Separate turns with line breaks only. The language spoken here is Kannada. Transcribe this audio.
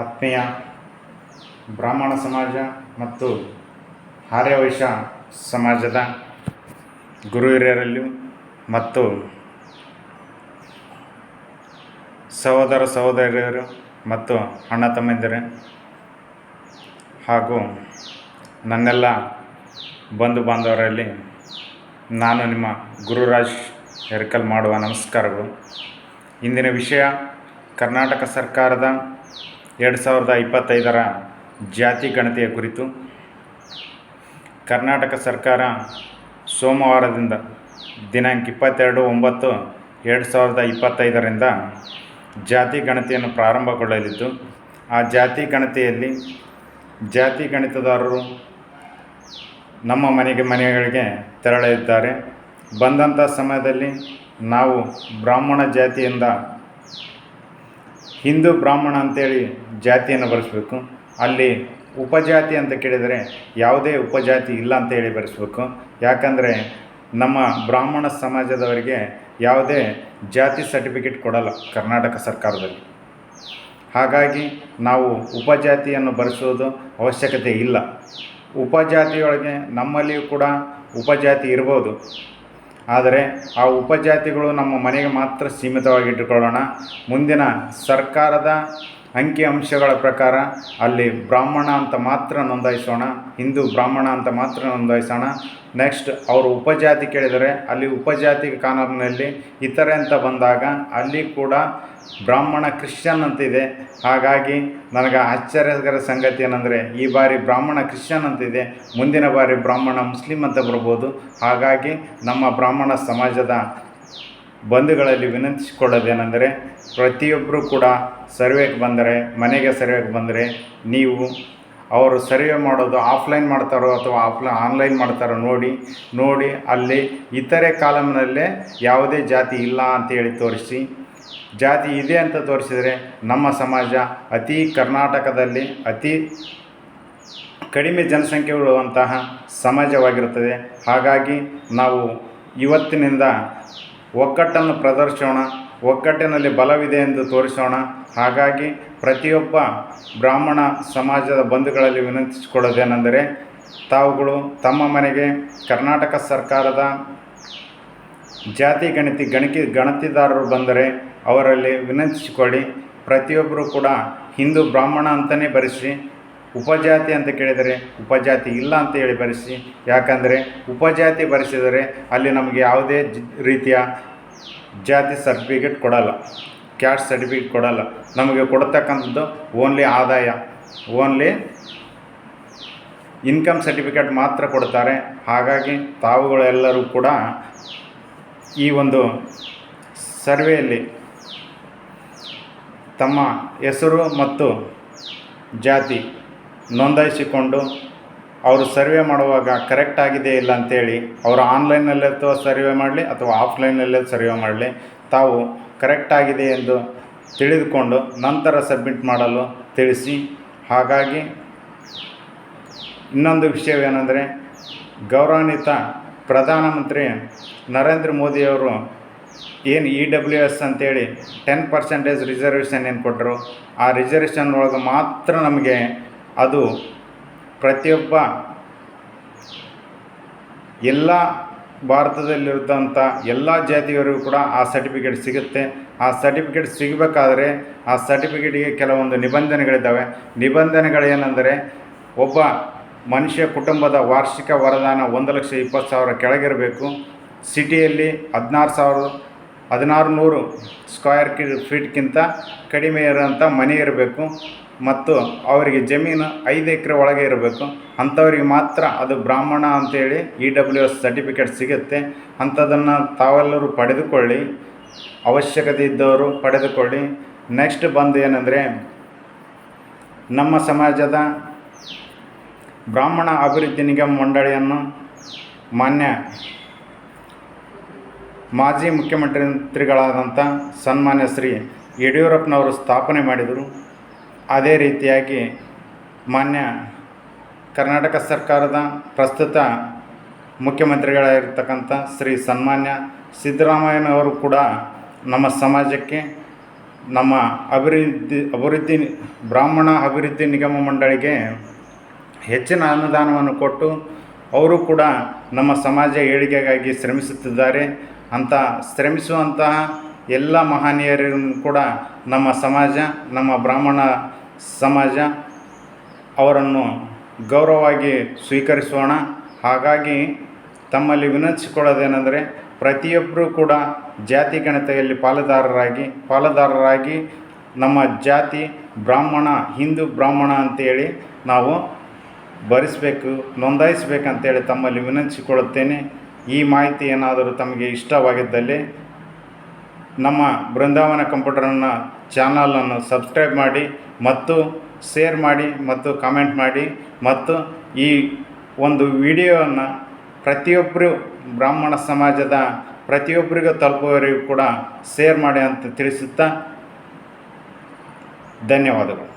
ಆತ್ಮೀಯ ಬ್ರಾಹ್ಮಣ ಸಮಾಜ ಮತ್ತು ಆರ್ಯವೈಶ ಸಮಾಜದ ಗುರು ಹಿರಿಯರಲ್ಲಿಯೂ ಮತ್ತು ಸಹೋದರ ಸಹೋದರಿಯರು ಮತ್ತು ಅಣ್ಣ ತಮ್ಮಿದ್ದರೆ ಹಾಗೂ ನನ್ನೆಲ್ಲ ಬಂಧು ಬಾಂಧವರಲ್ಲಿ ನಾನು ನಿಮ್ಮ ಗುರುರಾಜ್ ಹೆರ್ಕಲ್ ಮಾಡುವ ನಮಸ್ಕಾರಗಳು. ಇಂದಿನ ವಿಷಯ ಕರ್ನಾಟಕ ಸರ್ಕಾರದ ಎರಡು ಸಾವಿರದ ಇಪ್ಪತ್ತೈದರ ಜಾತಿ ಗಣತಿಯ ಕುರಿತು ಕರ್ನಾಟಕ ಸರ್ಕಾರ ಸೋಮವಾರದಿಂದ ದಿನಾಂಕ ಇಪ್ಪತ್ತೆರಡು ಒಂಬತ್ತು ಎರಡು ಸಾವಿರದ ಇಪ್ಪತ್ತೈದರಿಂದ ಜಾತಿ ಗಣತಿಯನ್ನು ಪ್ರಾರಂಭಗೊಳ್ಳಲಿದ್ದು, ಆ ಜಾತಿ ಗಣತಿಯಲ್ಲಿ ಜಾತಿ ಗಣಿತದಾರರು ನಮ್ಮ ಮನೆಗೆ ಮನೆಗಳಿಗೆ ತೆರಳಲಿದ್ದಾರೆ. ಬಂದಂಥ ಸಮಯದಲ್ಲಿ ನಾವು ಬ್ರಾಹ್ಮಣ ಜಾತಿಯಿಂದ ಹಿಂದೂ ಬ್ರಾಹ್ಮಣ ಅಂತೇಳಿ ಜಾತಿಯನ್ನು ಬರೆಸ್ಬೇಕು. ಅಲ್ಲಿ ಉಪಜಾತಿ ಅಂತ ಕೇಳಿದರೆ ಯಾವುದೇ ಉಪಜಾತಿ ಇಲ್ಲ ಅಂತೇಳಿ ಬರೆಸ್ಬೇಕು. ಯಾಕಂದರೆ ನಮ್ಮ ಬ್ರಾಹ್ಮಣ ಸಮಾಜದವರಿಗೆ ಯಾವುದೇ ಜಾತಿ ಸರ್ಟಿಫಿಕೇಟ್ ಕೊಡಲ್ಲ ಕರ್ನಾಟಕ ಸರ್ಕಾರದಲ್ಲಿ. ಹಾಗಾಗಿ ನಾವು ಉಪಜಾತಿಯನ್ನು ಬರೆಸೋದು ಅವಶ್ಯಕತೆ ಇಲ್ಲ. ಉಪಜಾತಿಯೊಳಗೆ ನಮ್ಮಲ್ಲಿಯೂ ಕೂಡ ಉಪಜಾತಿ ಇರ್ಬೋದು. ಆದರೆ ಆ ಉಪಜಾತಿಗಳು ನಮ್ಮ ಮನೆಗೆ ಮಾತ್ರ ಸೀಮಿತವಾಗಿಟ್ಟುಕೊಳ್ಳೋಣ. ಮುಂದಿನ ಸರ್ಕಾರದ ಅಂಕಿ ಅಂಶಗಳ ಪ್ರಕಾರ ಅಲ್ಲಿ ಬ್ರಾಹ್ಮಣ ಅಂತ ಮಾತ್ರ ನೋಂದಾಯಿಸೋಣ, ಹಿಂದೂ ಬ್ರಾಹ್ಮಣ ಅಂತ ಮಾತ್ರ ನೋಂದಾಯಿಸೋಣ. ನೆಕ್ಸ್ಟ್ ಅವರು ಉಪಜಾತಿ ಕೇಳಿದರೆ ಅಲ್ಲಿ ಉಪಜಾತಿ ಕಾನೂನಿನಲ್ಲಿ ಇತರೆ ಅಂತ ಬಂದಾಗ ಅಲ್ಲಿ ಕೂಡ ಬ್ರಾಹ್ಮಣ ಕ್ರಿಶ್ಚಿಯನ್ ಅಂತಿದೆ ಹಾಗಾಗಿ ನನಗೆ ಆಶ್ಚರ್ಯಕರ ಸಂಗತಿ ಏನಂದರೆ, ಈ ಬಾರಿ ಬ್ರಾಹ್ಮಣ ಕ್ರಿಶ್ಚಿಯನ್ ಅಂತಿದೆ ಮುಂದಿನ ಬಾರಿ ಬ್ರಾಹ್ಮಣ ಮುಸ್ಲಿಂ ಅಂತ ಬರ್ಬೋದು. ಹಾಗಾಗಿ ನಮ್ಮ ಬ್ರಾಹ್ಮಣ ಸಮಾಜದ ಬಂಧುಗಳಲ್ಲಿ ವಿನಂತಿಸಿಕೊಳ್ಳೋದೇನೆಂದರೆ ಪ್ರತಿಯೊಬ್ಬರು ಕೂಡ ಸರ್ವೆಗೆ ಬಂದರೆ, ಮನೆಗೆ ಸರ್ವೆಗೆ ಬಂದರೆ ನೀವು ಅವರು ಸರ್ವೆ ಮಾಡೋದು ಆಫ್ಲೈನ್ ಮಾಡ್ತಾರೋ ಅಥವಾ ಆಫ್ಲೈ, ಆನ್ಲೈನ್ ಮಾಡ್ತಾರೋ ನೋಡಿ ನೋಡಿ ಅಲ್ಲಿ ಇತರೆ ಕಾಲಮ್ನಲ್ಲೇ ಯಾವುದೇ ಜಾತಿ ಇಲ್ಲ ಅಂತೇಳಿ ತೋರಿಸಿ. ಜಾತಿ ಇದೆ ಅಂತ ತೋರಿಸಿದರೆ ನಮ್ಮ ಸಮಾಜ ಅತಿ ಕರ್ನಾಟಕದಲ್ಲಿ ಅತಿ ಕಡಿಮೆ ಜನಸಂಖ್ಯೆ ಉಳ್ಳುವಂತಹ ಸಮಾಜವಾಗಿರುತ್ತದೆ. ಹಾಗಾಗಿ ನಾವು ಇವತ್ತಿನಿಂದ ಒಗ್ಗಟ್ಟನ್ನು ಪ್ರದರ್ಶಿಸೋಣ ಒಗ್ಗಟ್ಟಿನಲ್ಲಿ ಬಲವಿದೆ ಎಂದು ತೋರಿಸೋಣ. ಹಾಗಾಗಿ ಪ್ರತಿಯೊಬ್ಬ ಬ್ರಾಹ್ಮಣ ಸಮಾಜದ ಬಂಧುಗಳಲ್ಲಿ ವಿನಂತಿಸಿಕೊಳ್ಳೋದೇನೆಂದರೆ, ತಾವುಗಳು ತಮ್ಮ ಮನೆಗೆ ಕರ್ನಾಟಕ ಸರ್ಕಾರದ ಜಾತಿ ಗಣತಿ ಗಣಕಿ ಗಣತಿದಾರರು ಬಂದರೆ ಅವರಲ್ಲಿ ವಿನಂತಿಸಿಕೊಳ್ಳಿ. ಪ್ರತಿಯೊಬ್ಬರು ಕೂಡ ಹಿಂದೂ ಬ್ರಾಹ್ಮಣ ಅಂತಲೇ ಬರೆಸಿ ಉಪಜಾತಿ ಅಂತ ಕೇಳಿದರೆ ಉಪಜಾತಿ ಇಲ್ಲ ಅಂತ ಹೇಳಿ ಬರೆಸಿ. ಯಾಕಂದರೆ ಉಪಜಾತಿ ಬರೆಸಿದರೆ ಅಲ್ಲಿ ನಮಗೆ ಯಾವುದೇ ರೀತಿಯ ಜಾತಿ ಸರ್ಟಿಫಿಕೇಟ್ ಕೊಡಲ್ಲ. ಕ್ಯಾಸ್ಟ್ ಸರ್ಟಿಫಿಕೇಟ್ ಕೊಡಲ್ಲ. ನಮಗೆ ಕೊಡ್ತಕ್ಕಂಥದ್ದು ಓನ್ಲಿ ಆದಾಯ, ಓನ್ಲಿ ಇನ್ಕಮ್ ಸರ್ಟಿಫಿಕೇಟ್ ಮಾತ್ರ ಕೊಡ್ತಾರೆ. ಹಾಗಾಗಿ ತಾವುಗಳೆಲ್ಲರೂ ಕೂಡ ಈ ಒಂದು ಸರ್ವೆಯಲ್ಲಿ ತಮ್ಮ ಹೆಸರು ಮತ್ತು ಜಾತಿ ನೋಂದಾಯಿಸಿಕೊಂಡು ಅವರು ಸರ್ವೆ ಮಾಡುವಾಗ ಕರೆಕ್ಟ್ ಆಗಿದೆ ಇಲ್ಲ ಅಂತೇಳಿ ಅವರು ಆನ್ಲೈನಲ್ಲಿ ಅಥವಾ ಸರ್ವೆ ಮಾಡಲಿ ಅಥವಾ ಆಫ್ಲೈನಲ್ಲೇ ಸರ್ವೆ ಮಾಡಲಿ, ತಾವು ಕರೆಕ್ಟ್ ಆಗಿದೆ ಎಂದು ತಿಳಿದುಕೊಂಡು ನಂತರ ಸಬ್ಮಿಟ್ ಮಾಡಲು ತಿಳಿಸಿ. ಹಾಗಾಗಿ ಇನ್ನೊಂದು ವಿಷಯವೇನೆಂದರೆ ಗೌರವಾನ್ವಿತ ಪ್ರಧಾನಮಂತ್ರಿ ನರೇಂದ್ರ ಮೋದಿಯವರು ಏನು ಇ ಡಬ್ಲ್ಯೂ ಎಸ್ ಅಂತೇಳಿ ಟೆನ್ ಪರ್ಸೆಂಟೇಜ್ ರಿಸರ್ವೇಷನ್ ಏನು ಕೊಟ್ಟರು ಆ ರಿಸರ್ವೇಷನ್ ಒಳಗೆ ಮಾತ್ರ ನಮಗೆ ಅದು ಪ್ರತಿಯೊಬ್ಬ ಎಲ್ಲ ಭಾರತದಲ್ಲಿರುತ್ತಂಥ ಎಲ್ಲ ಜಾತಿಯವರಿಗೂ ಕೂಡ ಆ ಸರ್ಟಿಫಿಕೇಟ್ ಸಿಗುತ್ತೆ. ಆ ಸರ್ಟಿಫಿಕೇಟ್ ಸಿಗಬೇಕಾದ್ರೆ ಆ ಸರ್ಟಿಫಿಕೇಟಿಗೆ ಕೆಲವೊಂದು ನಿಬಂಧನೆಗಳಿದ್ದಾವೆ. ನಿಬಂಧನೆಗಳೇನೆಂದರೆ ಒಬ್ಬ ಮನುಷ್ಯ ಕುಟುಂಬದ ವಾರ್ಷಿಕ ವರದಾನ ಒಂದು ಲಕ್ಷ ಇಪ್ಪತ್ತು ಸಾವಿರ ಕೆಳಗಿರಬೇಕು. ಸಿಟಿಯಲ್ಲಿ ಹದಿನಾರು ಸಾವಿರ, ಹದಿನಾರು ನೂರು ಸ್ಕ್ವೇರ್ ಕಿ ಫೀಟ್ಗಿಂತ ಕಡಿಮೆ ಇರೋಂಥ ಮನೆ ಇರಬೇಕು. ಮತ್ತು ಅವರಿಗೆ ಜಮೀನು ಐದು ಎಕರೆ ಒಳಗೆ ಇರಬೇಕು. ಅಂಥವ್ರಿಗೆ ಮಾತ್ರ ಅದು ಬ್ರಾಹ್ಮಣ ಅಂತೇಳಿ ಇ ಡಬ್ಲ್ಯೂ ಎಸ್ ಸರ್ಟಿಫಿಕೇಟ್ ಸಿಗುತ್ತೆ. ಅಂಥದ್ದನ್ನು ತಾವೆಲ್ಲರೂ ಪಡೆದುಕೊಳ್ಳಿ. ಅವಶ್ಯಕತೆ ಇದ್ದವರು ಪಡೆದುಕೊಳ್ಳಿ. ನೆಕ್ಸ್ಟ್ ಬಂದು ಏನಂದರೆ, ನಮ್ಮ ಸಮಾಜದ ಬ್ರಾಹ್ಮಣ ಅಭಿವೃದ್ಧಿ ನಿಗಮ ಮಂಡಳಿಯನ್ನು ಮಾನ್ಯ ಮಾಜಿ ಮುಖ್ಯಮಂತ್ರಿಗಳಾದಂಥ ಸನ್ಮಾನ್ಯ ಶ್ರೀ ಯಡಿಯೂರಪ್ಪನವರು ಸ್ಥಾಪನೆ ಮಾಡಿದರು. ಅದೇ ರೀತಿಯಾಗಿ ಮಾನ್ಯ ಕರ್ನಾಟಕ ಸರ್ಕಾರದ ಪ್ರಸ್ತುತ ಮುಖ್ಯಮಂತ್ರಿಗಳಾಗಿರ್ತಕ್ಕಂಥ ಶ್ರೀ ಸನ್ಮಾನ್ಯ ಸಿದ್ದರಾಮಯ್ಯನವರು ಕೂಡ ನಮ್ಮ ಸಮಾಜಕ್ಕೆ ನಮ್ಮ ಅಭಿವೃದ್ಧಿ ಅಭಿವೃದ್ಧಿ ಬ್ರಾಹ್ಮಣ ಅಭಿವೃದ್ಧಿ ನಿಗಮ ಮಂಡಳಿಗೆ ಹೆಚ್ಚಿನ ಅನುದಾನವನ್ನು ಕೊಟ್ಟು ಅವರು ಕೂಡ ನಮ್ಮ ಸಮಾಜ ಏಳಿಗೆಗಾಗಿ ಶ್ರಮಿಸುತ್ತಿದ್ದಾರೆ. ಅಂತ ಶ್ರಮಿಸುವಂತಹ ಎಲ್ಲ ಮಹನೀಯರನ್ನು ಕೂಡ ನಮ್ಮ ಸಮಾಜ, ನಮ್ಮ ಬ್ರಾಹ್ಮಣ ಸಮಾಜ ಅವರನ್ನು ಗೌರವವಾಗಿ ಸ್ವೀಕರಿಸೋಣ. ಹಾಗಾಗಿ ತಮ್ಮಲ್ಲಿ ವಿನಂತಿಸಿಕೊಳ್ಳೋದೇನೆಂದರೆ ಪ್ರತಿಯೊಬ್ಬರೂ ಕೂಡ ಜಾತಿ ಗಣತೆಯಲ್ಲಿ ಪಾಲುದಾರರಾಗಿ ಪಾಲುದಾರರಾಗಿ ನಮ್ಮ ಜಾತಿ ಬ್ರಾಹ್ಮಣ, ಹಿಂದೂ ಬ್ರಾಹ್ಮಣ ಅಂತೇಳಿ ನಾವು ಭರಿಸಬೇಕು ನೋಂದಾಯಿಸಬೇಕಂತೇಳಿ ತಮ್ಮಲ್ಲಿ ವಿನಂತಿಸಿಕೊಳ್ಳುತ್ತೇನೆ. ಈ ಮಾಹಿತಿ ಏನಾದರೂ ತಮಗೆ ಇಷ್ಟವಾಗಿದ್ದಲ್ಲಿ ನಮ್ಮ ಬೃಂದಾವನ ಕಂಪ್ಯೂಟರನ್ನ ಚಾನಲನ್ನು ಸಬ್ಸ್ಕ್ರೈಬ್ ಮಾಡಿ ಮತ್ತು ಶೇರ್ ಮಾಡಿ ಮತ್ತು ಕಾಮೆಂಟ್ ಮಾಡಿ ಮತ್ತು ಈ ಒಂದು ವಿಡಿಯೋವನ್ನು ಪ್ರತಿಯೊಬ್ಬರು ಬ್ರಾಹ್ಮಣ ಸಮಾಜದ ಪ್ರತಿಯೊಬ್ಬರಿಗೂ ತಲುಪುವವರಿಗೂ ಕೂಡ ಶೇರ್ ಮಾಡಿ ಅಂತ ತಿಳಿಸುತ್ತಾ ಧನ್ಯವಾದಗಳು.